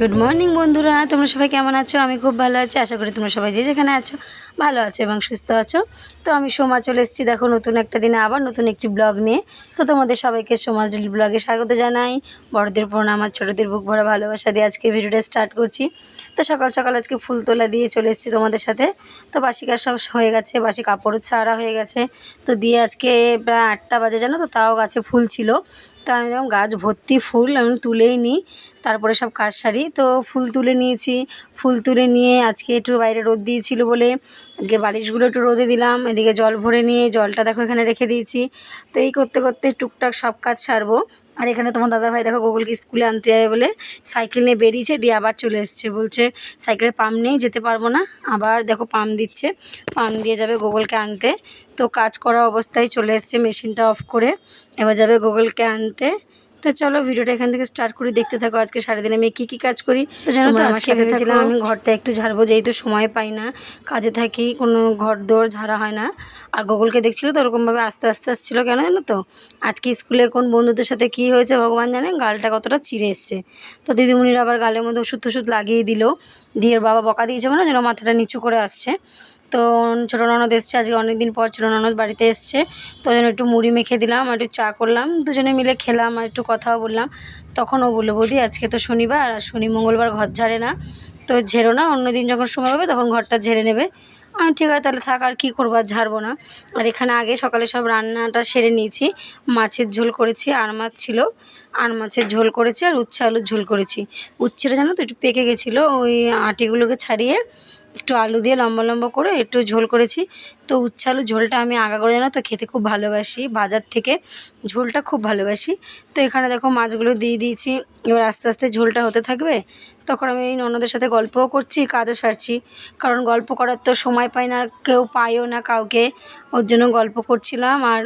Good morning বন্ধুরা। তোমরা সবাই কেমন আছো? আমি খুব ভালো আছি। আশা করি তোমরা সবাই যে যেখানে আছো, ভালো আছো এবং সুস্থ আছো। তো আমি সোমা চলে এসেছি। দেখো, নতুন একটা দিনে আবার নতুন একটি ব্লগ নিয়ে। তো তোমাদের সবাইকে সমাজ ডেলি ব্লগে স্বাগত জানাই। বড়দের প্রণাম আমার ছোটোদের বুক ভরা ভালোবাসা দিয়ে আজকে ভিডিওটা স্টার্ট করছি। তো সকাল সকাল আজকে ফুল তোলা দিয়ে চলে এসেছি তোমাদের সাথে। তো বাসি কাজ সব হয়ে গেছে। বাসি কাপড়ও ছাড়া হয়ে গেছে। তো দিয়ে আজকে প্রায় আটটা বাজে, জানো তো? তাও গাছে ফুল ছিল। তো আমি যখন গাছ ভর্তি ফুল আমি তুলেই নিই তারপরে সব কাজ সারি। তো ফুল তুলে নিয়েছি। ফুল তুলে নিয়ে আজকে একটু বাইরে রোদ দিয়েছিল বলে আজকে বালিশগুলো একটু রোদে দিলাম। এদিকে জল ভরে নিয়ে জলটা দেখো এখানে রেখে দিয়েছি। তো এই করতে করতে টুকটাক সব কাজ সারবো। আর এখানে তোমার দাদাভাই দেখো গোকুলকে স্কুলে আনতে যাবে বলে সাইকেল নিয়ে বেরিয়েছে, দিয়ে আবার চলে এসছে। বলছে, সাইকেলে পাম্প নেই, যেতে পারব না। আবার দেখো পাম্প দিচ্ছে। পাম্প দিয়ে যাবে গোগলকে আনতে। তো কাজ করা অবস্থায় চলে এসছে, মেশিনটা অফ করে। এবার যাবে গোগলকে আনতে। তো চলো ভিডিওটা এখান থেকে স্টার্ট করি। দেখতে থাকো আজকে সারাদিনে আমি কী কী কাজ করি। তো জানো তো আজকে ভেবেছিলাম আমি ঘরটা একটু ঝাড়বো যেহেতু সময় পাই না। কাজে থাকি কোনো ঘর দৌড় ঝাড়া হয় না। আর গোগলকে দেখছিল তো ওরকমভাবে আস্তে আস্তে আসছিল কেন জানো তো? আজকে স্কুলের কোন বন্ধুদের সাথে কী হয়েছে ভগবান জানে? গালটা কতটা চিড়ে এসছে। তো দিদিমণির আবার গালের মধ্যে ওষুধ টষুধ লাগিয়ে দিল। দিয়ে বাবা বকা দিয়েছে মানে যেন মাথাটা নিচু করে আসছে। তো ছোটো ননদ এসছে, আজকে অনেক দিন পর ছোটো ননদ বাড়িতে এসছে, তো জন্য একটু মুড়ি মেখে দিলাম একটু চা করলাম, দুজনে মিলে খেলাম আর একটু কথাও বললাম। তখন ও বলল, বৌদি, আজকে তো শনিবার আর শনি মঙ্গলবার ঘর ঝাড়ে না, তো ঝেড়ো না অন্য দিন যখন সময় হবে তখন ঘরটা ঝেড়ে নেবে। আমি ঠিক আছে, তাহলে থাক, আর কী করব, আর ঝাড়বো না। আর এখানে আগে সকালে সব রান্নাটা সেরে নিয়েছি, মাছের ঝোল করেছি, আর মাছ ছিল, আর মাছের ঝোল করেছি, আর উচ্ছে আলুর ঝোল করেছি। উচ্ছেটা জানো তো, একটু পেকে গেছিল, ওই আটিগুলোকে ছাড়িয়ে একটু আলু দিয়ে লম্বা লম্বা করে একটু ঝোল করেছি। তো উচ্ছে আলু ঝোলটা আমি আগা করে জানো তো, খেতে খুব ভালোবাসি। বাজার থেকে ঝোলটা খুব ভালোবাসি। তো এখানে দেখো মাছগুলো দিয়ে দিয়েছি। এবার আস্তে আস্তে ঝোলটা হতে থাকবে। তখন আমি ননদের সাথে গল্পও করছি, কাজও সারছি। কারণ গল্প করার তো সময় পাই না, কেউ পায়ও না কাউকে। ওর জন্য গল্প করছিলাম আর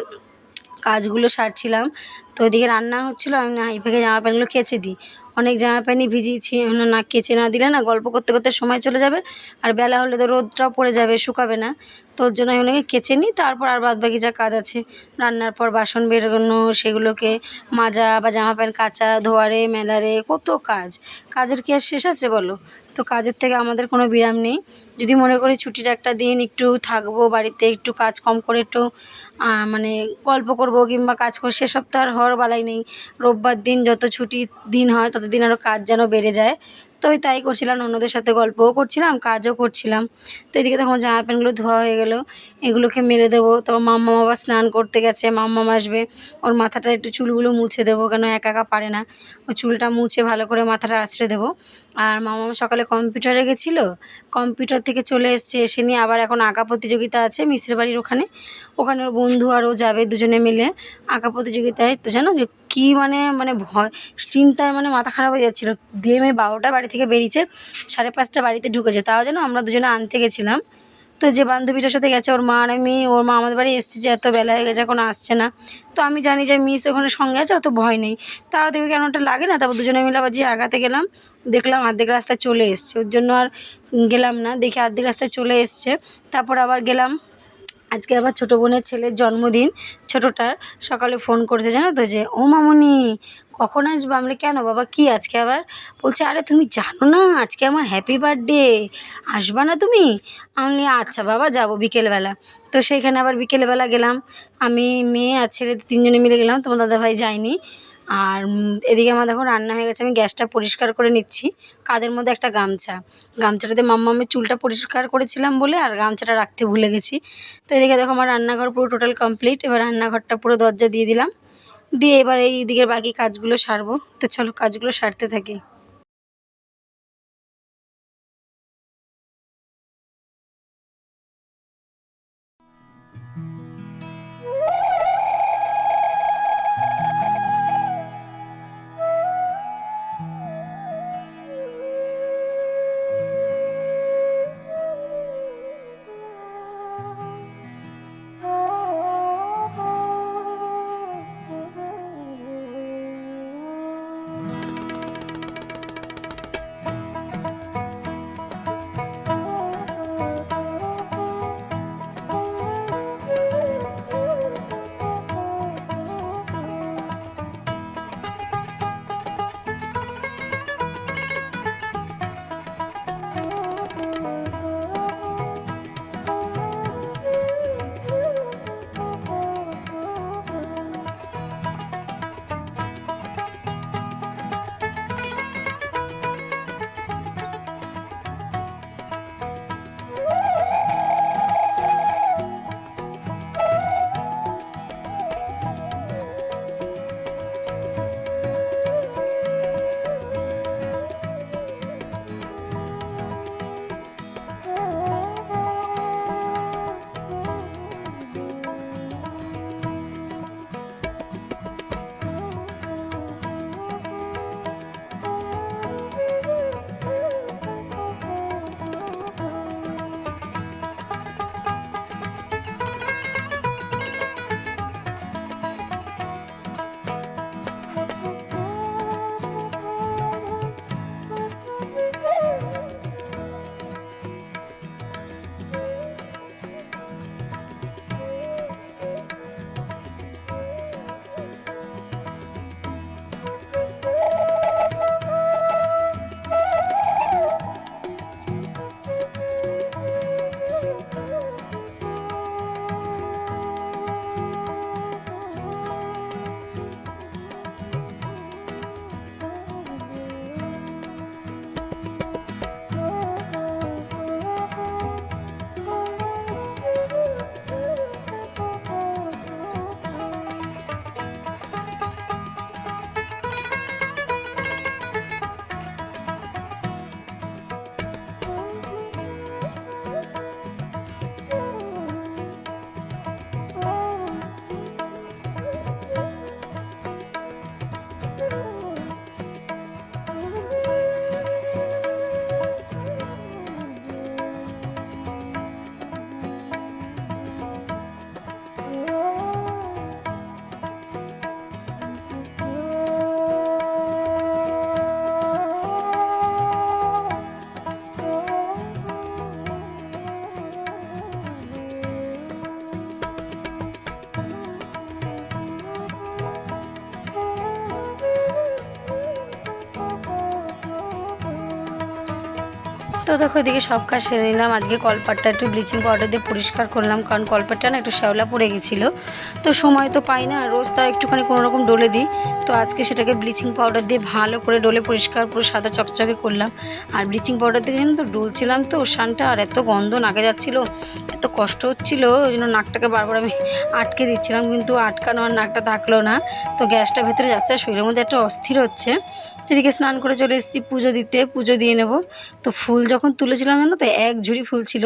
কাজগুলো সারছিলাম। তো ওইদিকে রান্না হচ্ছিল, আমি না এই জামা প্যান্টগুলো কেচে দিই। অনেক জামা প্যান্টই ভিজিয়েছি না কেচে না দিলে না গল্প করতে করতে সময় চলে যাবে। আর বেলা হলে তো রোদটাও পড়ে যাবে, শুকাবে না। তো ওর জন্য আমি ওনাকে কেচে নিই, তারপর আর বাদ বাকি যা কাজ আছে, রান্নার পর বাসন বেরোনো, সেগুলোকে মাজা বা জামা প্যান্ট কাচা, ধোয়ারে, মেলারে, কত কাজ। কাজের কি আর শেষ আছে বলো? তো কাজের থেকে আমাদের কোনো বিরাম নেই। যদি মনে করি ছুটির একটা দিন একটু থাকব বাড়িতে, একটু কাজ কম করে একটু মানে গল্প করব কিংবা কাজ করব সেসব তো আর হওয়ার বালাই নেই। রোববার দিন যত ছুটির দিন হয়, ততদিন আরও কাজ যেন বেড়ে যায়। তো ওই তাই করছিলাম, অন্যদের সাথে গল্পও করছিলাম, কাজও করছিলাম। তো এদিকে তখন জামা প্যান্টগুলো ধোয়া হয়ে গেলো, এগুলোকে মেলে দেবো। তো মাম্মা বাবা স্নান করতে গেছে মাম্মা আসবে, ওর মাথাটা একটু চুলগুলো মুছে দেবো, কেন একা একা পারে না। ওই চুলটা মুছে ভালো করে মাথাটা আছড়ে দেবো। আর মামা সকালে কম্পিউটারে গেছিল, কম্পিউটার থেকে চলে এসছে, এসে নিয়ে আবার এখন আঁকা প্রতিযোগিতা আছে মিশ্রের বাড়ির ওখানে। ওখানে ওর বন্ধু আরও যাবে দুজনে মিলে আঁকা প্রতিযোগিতায়। তো জানো যে কী মানে মানে ভয়, চিন্তায় মানে মাথা খারাপ হয়ে যাচ্ছিল। দিয়ে মেয়ে বারোটা বাড়ি থেকে বেরিয়েছে, সাড়ে পাঁচটা বাড়িতে ঢুকেছে। তাও যেন আমরা দুজনে আনতে গেছিলাম। তো যে বান্ধবীটার সাথে গেছে, ওর মা আর আমি, ওর মা আমাদের বাড়ি এসছে যে এত বেলা হয়ে গেছে, এখন আসছে না। তো আমি জানি যে মিস ওখানে সঙ্গে আছে, অত ভয় নেই। তাও দেখবি কেন ওটা লাগে না, তারপর দুজনে মিলে আবার যে আগাতে গেলাম, দেখলাম অর্ধেক রাস্তায় চলে এসছে। ওর জন্য আর গেলাম না, দেখি অর্ধেক রাস্তায় চলে এসছে। তারপর আবার গেলাম আজকে আবার ছোটো বোনের ছেলের জন্মদিন। ছোটোটার সকালে ফোন করেছে, জানো তো যে, ও মামনি, কখন আসব? আমি কেন বাবা, কি আজকে আবার? বলছে, আরে তুমি জানো না, আজকে আমার হ্যাপি বার্থডে আসবা না তুমি? আমি আচ্ছা বাবা, যাব বিকেলবেলা। তো সেইখানে আবার বিকেলবেলা গেলাম। আমি মেয়ে আর ছেলে তিনজনে মিলে গেলাম, তোমার দাদাভাই যায়নি। আর এদিকে আমার দেখো রান্না হয়ে গেছে, আমি গ্যাসটা পরিষ্কার করে নিচ্ছি। কাদের মধ্যে একটা গামছা। গামছাটাতে মাম্মামের চুলটা পরিষ্কার করেছিলাম বলে আর গামছাটা রাখতে ভুলে গেছি। তো এদিকে দেখো আমার রান্নাঘর পুরো টোটাল কমপ্লিট এবার রান্নাঘরটা পুরো দরজা দিয়ে দিলাম। দিয়ে এবার এই দিকের বাকি কাজগুলো সারবো। তো চলো কাজগুলো সারতে থাকি। তো দেখো, এদিকে সব কাজ সেরে নিলাম। আজকে কলপাটটা একটু ব্লিচিং পাউডার দিয়ে পরিষ্কার করলাম, কারণ কলপাটটা না একটু শ্যাওলা পড়ে গেছিল। তো সময় তো পাই না রোজ তা একটুখানি কোনো রকম ডলে দিই। তো আজকে সেটাকে ব্লিচিং পাউডার দিয়ে ভালো করে ডলে পরিষ্কার, পুরো সাদা চকচকে করলাম। আর ব্লিচিং পাউডার দিয়ে জানো তো, ডলছিলাম তো শানটা আর এত গন্ধ নাকে যাচ্ছিল, এত কষ্ট হচ্ছিল, ওই জন্য নাকটাকে বারবার আমি আটকে দিচ্ছিলাম, কিন্তু আটকানো আর নাকটা থাকল না। তো গ্যাসটা ভেতরে যাচ্ছে, আর শরীরের মধ্যে একটা অস্থির হচ্ছে। সেদিকে স্নান করে চলে এসেছি, পুজো দিতে, পুজো দিয়ে নেব। তো ফুল যখন তুলেছিলাম না তো, এক ঝুড়ি ফুল ছিল।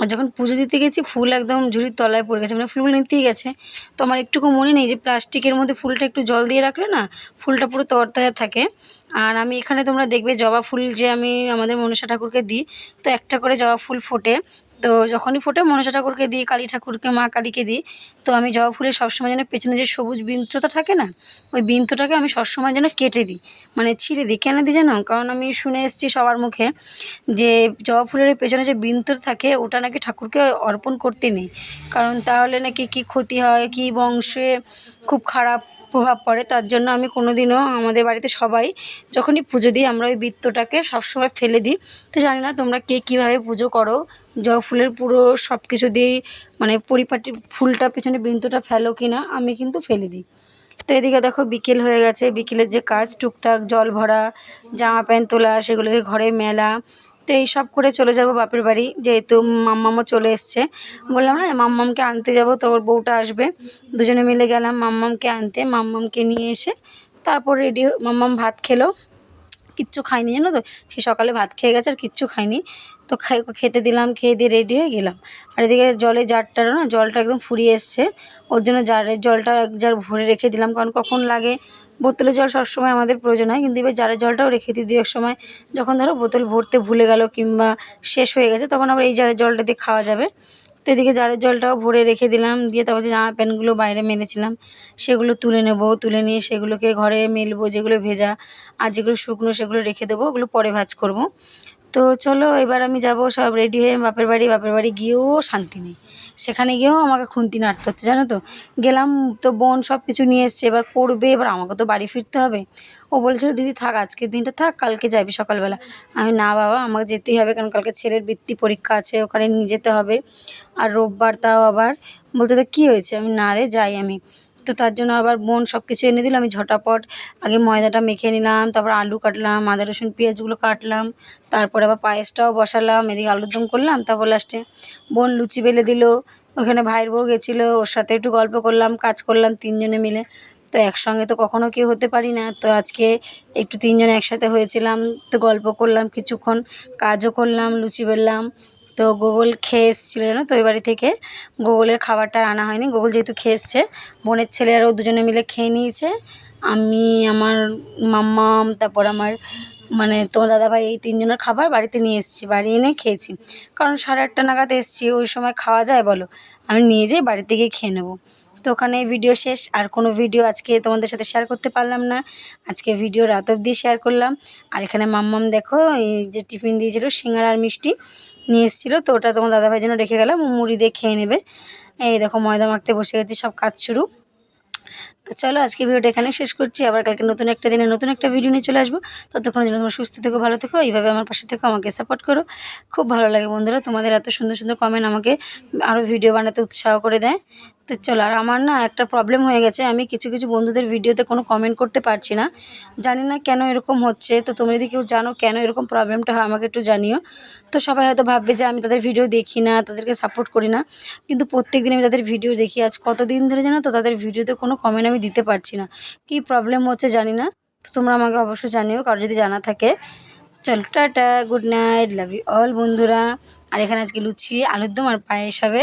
আর যখন পুজো দিতে গেছি, ফুল একদম ঝুড়ির তলায় পড়ে গেছে। মানে ফুল নিতেই গেছে। তো আমার একটুকু মনে নেই যে প্লাস্টিকের মধ্যে ফুলটা একটু জল দিয়ে রাখলে না, ফুলটা পুরো তরতাজা থাকে। আর আমি এখানে তোমরা দেখবে জবা ফুল যে আমি আমাদের মনসা ঠাকুরকে দিই, তো একটা করে জবা ফুল ফোটে। তো যখনই ফোটে মনসা ঠাকুরকে দিই, কালী ঠাকুরকে, মা কালীকে দিই। তো আমি জবা ফুলের সবসময় যেন পেছনে যে সবুজ বৃন্তটা থাকে না, ওই বৃন্তটাকে আমি সবসময় যেন কেটে দিই মানে ছিঁড়ে দিই। কেন দিই জানো? কারণ আমি শুনে এসেছি সবার মুখে যে জবা ফুলের পেছনে যে বৃন্ত থাকে, ওটা নাকি ঠাকুরকে অর্পণ করতে নেই। কারণ তাহলে নাকি কি ক্ষতি হয়, কি বংশে খুব খারাপ প্রভাব পড়ে, তার জন্য আমি কোনোদিনও আমাদের বাড়িতে সবাই যখনই পুজো দিই, আমরা ওই বৃত্তটাকে সবসময় ফেলে দিই। তো জানি না তোমরা কে কীভাবে পুজো করো। জবা ফুলের পুরো সব কিছু দিয়েই মানে পরিপাটি ফুলটা পেছনে বৃন্তটা ফেলো কি না আমি কিন্তু ফেলে দিই। তো এদিকে দেখো বিকেল হয়ে গেছে। বিকেলের যে কাজ, টুকটাক জল ভরা, জামা প্যান্ট তোলা, সেগুলোকে ঘরে মেলা। তো এই সব করে চলে যাব বাপের বাড়ি। যেহেতু মাম্মামও চলে এসছে। বললাম, না, মাম্মামকে আনতে যাব তো ওর বউটা আসবে। দুজনে মিলে গেলাম মাম্মামকে আনতে। মাম্মামকে নিয়ে এসে তারপর রেডি মাম্মাম ভাত খেলো। কিচ্ছু খাইনি জানো তো? সে সকালে ভাত খেয়ে গেছে আর কিচ্ছু খাইনি তো খাই, খেতে দিলাম, খেয়ে দিয়ে রেডি হয়ে গেলাম। আর এদিকে জলের জারটারও না, জলটা একদম ফুরিয়ে এসছে। ওর জন্য জারের জলটা এক জার ভরে রেখে দিলাম, কারণ কখন লাগে? বোতলের জল সবসময় আমাদের প্রয়োজন হয়, কিন্তু এবার জারের জলটাও রেখে দিই। দু সময় যখন ধরো বোতল ভরতে ভুলে গেল কিংবা শেষ হয়ে গেছে, তখন আবার এই জারের জলটা দিয়ে খাওয়া যাবে। তো এদিকে জারের জলটাও ভরে রেখে দিলাম। দিয়ে তারপর যে জামা প্যান্টগুলো বাইরে মেলেছিলাম, সেগুলো তুলে নেব। তুলে নিয়ে সেগুলোকে ঘরে মেলবো, যেগুলো ভেজা আর যেগুলো শুকনো সেগুলো রেখে দেবো। ওগুলো পরে ভাজ করব। তো চলো, এবার আমি যাব সব রেডি হয়ে বাপের বাড়ি। বাপের বাড়ি গিয়েও শান্তি নেই। সেখানে গিয়েও আমাকে খুন্তি নাড়তে হচ্ছে, জানো তো? গেলাম তো বোন সব কিছু নিয়ে এসছে, এবার করবে, এবার আমাকে তো বাড়ি ফিরতে হবে। ও বলছিল, দিদি থাক, আজকের দিনটা থাক, কালকে যাবি সকালবেলা। আমি, না বাবা, আমাকে যেতেই হবে, কারণ কালকে ছেলের বৃত্তি পরীক্ষা আছে, ওখানে নিয়ে যেতে হবে। আর রোববার তাও আবার বলতে তো কী হয়েছে? আমি, না রে, যাই আমি। তো তার জন্য আবার বোন সব কিছু এনে দিল। আমি ঝটাপট আগে ময়দাটা মেখে নিলাম, তারপর আলু কাটলাম, আদা, রসুন, পেঁয়াজগুলো কাটলাম, তারপরে আবার পায়েসটাও বসালাম, এদিকে আলুর দম করলাম, তারপর লাস্টে বোন লুচি বেলে দিল। ওখানে ভাইয়ের বউ গেছিল, ওর সাথে একটু গল্প করলাম, কাজ করলাম তিনজনে মিলে। তো একসঙ্গে তো কখনো কেউ হতে পারি না। তো আজকে একটু তিনজন একসাথে হয়েছিলাম, তো গল্প করলাম, কিছুক্ষণ কাজও করলাম, লুচি বেললাম তো গোগল খেয়ে এসেছিল জানো তো ওই বাড়ি থেকে। গোগলের খাবারটা আনা হয়নি, গোগল যেহেতু খেয়ে এসছে, বোনের ছেলে আরও দুজনে মিলে খেয়ে নিয়েছে। আমি, আমার মাম্মাম তারপর আমার মানে তোমার দাদাভাই এই তিনজনের খাবার বাড়িতে নিয়ে এসেছি, বাড়ি এনে খেয়েছি। কারণ সাড়ে আটটা নাগাদ এসেছি, ওই সময় খাওয়া যায় বলো। আমি নিয়ে যেয়ে বাড়িতে গিয়ে খেয়ে নেব। তো ওখানে ভিডিও শেষ, আর কোনো ভিডিও আজকে তোমাদের সাথে শেয়ার করতে পারলাম না। আজকে ভিডিও রাত অবধি শেয়ার করলাম। আর এখানে মাম্মাম দেখো, এই যে টিফিন দিয়েছিল, সিঙ্গারা আর মিষ্টি। নিয়ে এসেছিল। তো ওটা তোমার দাদাভাইয়ের জন্য রেখে গেলাম। মুড়ি দিয়ে খেয়ে নেবে। এই দেখো ময়দা মাখতে বসে গেছি, সব কাজ শুরু। তো চলো আজকে ভিডিওটা এখানে শেষ করছি। আবার কালকে নতুন একটা দিনে নতুন একটা ভিডিও নিয়ে চলে আসব। ততক্ষণ জন্য তোমার সুস্থ থেকো, ভালো থেকো। এইভাবে আমার পাশে থেকো, আমাকে সাপোর্ট করো। খুব ভালো লাগে বন্ধুরা। তোমাদের এত সুন্দর সুন্দর কমেন্ট আমাকে আরও ভিডিও বানাতে উৎসাহ করে দেয়। তো চলো, আর আমার না একটা প্রবলেম হয়ে গেছে। আমি কিছু কিছু বন্ধুদের ভিডিওতে কোনো কমেন্ট করতে পারছি না। জানি না কেন এরকম হচ্ছে। তো তুমি যদি কেউ জানো কেন এরকম প্রবলেমটা হয়, আমাকে একটু জানিও। তো সবাই হয়তো ভাববে যে আমি তাদের ভিডিও দেখি না, তাদেরকে সাপোর্ট করি না। কিন্তু প্রত্যেক দিন আমি তাদের ভিডিও দেখি। আজ কতদিন ধরে জানো তো তাদের ভিডিওতে কোনো কমেন্ট আমি দিতে পারছি না। কী প্রবলেম হচ্ছে জানি না। তো তোমরা আমাকে অবশ্যই জানিও, কারও যদি জানা থাকে। চল, tata good night love you all বন্ধুরা। আর এখানে আজকে লুচি, আলুর দম আর পায়েস হবে।